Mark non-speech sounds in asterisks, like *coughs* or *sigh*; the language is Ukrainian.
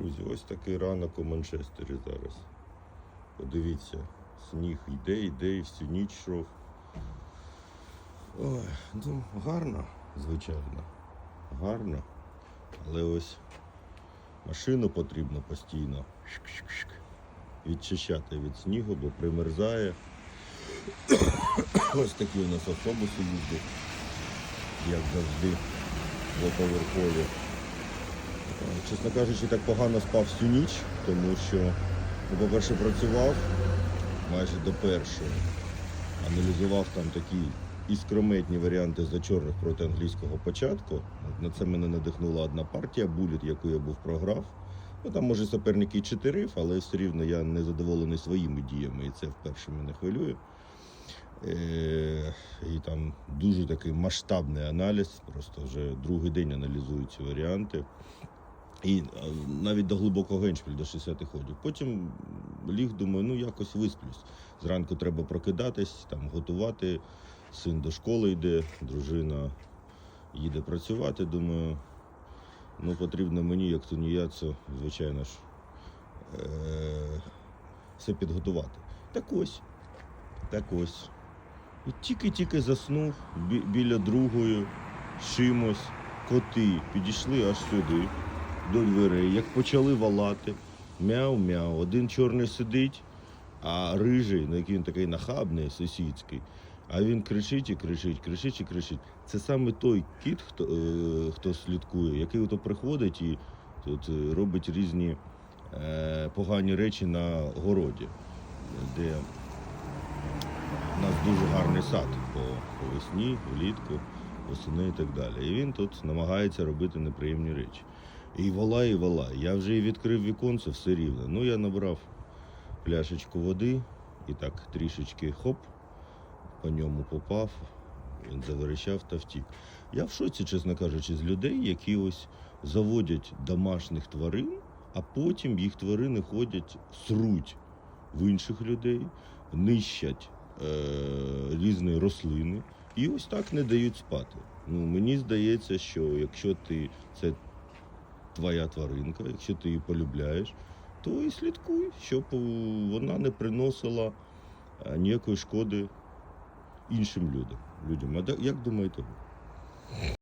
Друзі, ось такий ранок у Манчестері зараз. Подивіться, сніг йде, йде і всю ніч йшов. Ой, ну гарно, звичайно. Гарно. Але ось машину потрібно постійно відчищати від снігу, бо примерзає. *coughs* Ось такі у нас автобуси їздять, як завжди, двоповерхові. Чесно кажучи, так погано спав всю ніч, тому що, ну, по-перше, працював майже до першої, аналізував там такі іскрометні варіанти за чорних проти англійського початку. На це мене надихнула одна партія, буліт, яку я був програв. Ну там може суперники і чотирив, але все рівно я не задоволений своїми діями, і це вперше мене хвилює. Е, і там дуже такий масштабний аналіз, просто вже другий день аналізую ці варіанти. І е, навіть до глибокого геншпіль, до 60 ходів. Потім ліг, думаю, ну якось висплюсь. Зранку треба прокидатись, там готувати. Син до школи йде, дружина їде працювати. Думаю, ну потрібно мені, як то туніяцу, звичайно ж, е- все підготувати. Так ось, так ось. І тільки-тільки заснув бі- біля другої, чимось, коти підійшли аж сюди, до дверей. Як почали валати, мяу-мяу. Один чорний сидить, а рижий, ну який він такий нахабний, сусідський. А він кричить і кричить, кричить і кричить. Це саме той кіт, хто, е, хто слідкує, який ото приходить і тут е, робить різні е, погані речі на городі, де у нас дуже гарний сад по, по весні, влітку, восени і так далі. І він тут намагається робити неприємні речі. І волає, і волає. Я вже і відкрив віконце, все рівно. Ну, я набрав пляшечку води і так трішечки хоп, по ньому попав, він заверещав та втік. Я в шоці, чесно кажучи, з людей, які ось заводять домашніх тварин, а потім їх тварини ходять, сруть в інших людей, нищать е, різні рослини і ось так не дають спати. Ну, мені здається, що якщо ти це твоя тваринка, якщо ти її полюбляєш, то і слідкуй, щоб вона не приносила е, ніякої шкоди іншим людям. людям. А як думаєте ви?